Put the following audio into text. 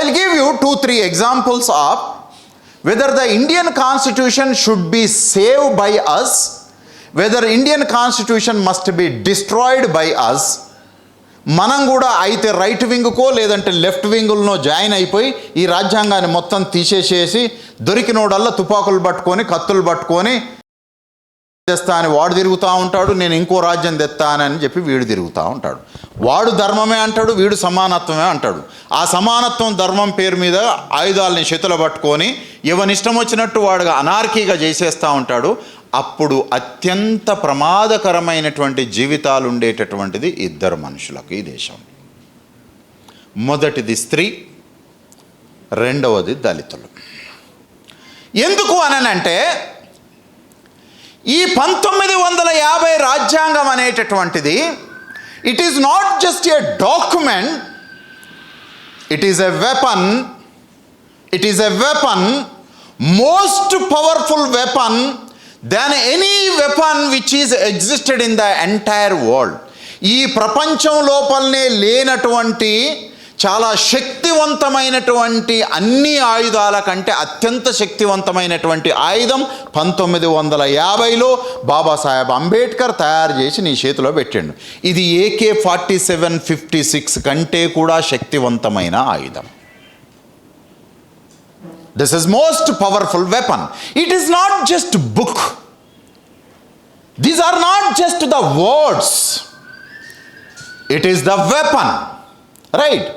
I'll give you two, three examples of whether the Indian constitution should be saved by us, whether Indian constitution must be destroyed by us. మనం కూడా అయితే right వింగ్కో లేదంటే left వింగులనో join అయిపోయి ఈ రాజ్యాంగాన్ని మొత్తం తీసేసేసి దొరికినోడల్లా తుపాకులు పట్టుకొని కత్తులు పట్టుకొని తెస్తా అని వాడు తిరుగుతూ ఉంటాడు నేను ఇంకో రాజ్యం తెస్తానని చెప్పి వీడు తిరుగుతూ ఉంటాడు. వాడు ధర్మమే అంటాడు వీడు సమానత్వమే అంటాడు. ఆ సమానత్వం ధర్మం పేరు మీద ఆయుధాలని చేతులు పట్టుకొని ఎవనిష్టం వచ్చినట్టు వాడుగా అనార్కీగా చేసేస్తూ ఉంటాడు. అప్పుడు అత్యంత ప్రమాదకరమైనటువంటి జీవితాలు ఉండేటటువంటిది ఇద్దరు మనుషులకు ఈ దేశం. మొదటిది స్త్రీ రెండవది దళితులు. ఎందుకు అనంటే ఈ పంతొమ్మిది వందల యాభై రాజ్యాంగం అనేటటువంటిది it is not just a document it is a weapon it is a weapon most powerful weapon then any weapon which is existed in the entire world ఈ ప్రపంచం లోపలనే లేనటువంటి చాలా శక్తివంతమైనటువంటి అన్ని ఆయుధాల కంటే అత్యంత శక్తివంతమైనటువంటి ఆయుధం పంతొమ్మిది వందల యాభైలో బాబాసాహెబ్ అంబేద్కర్ తయారు చేసి నీ చేతిలో పెట్టిండు. ఇది AK forty seven fifty six కంటే కూడా శక్తివంతమైన ఆయుధం. This is most powerful weapon it is not just book these are not just the words it is the weapon right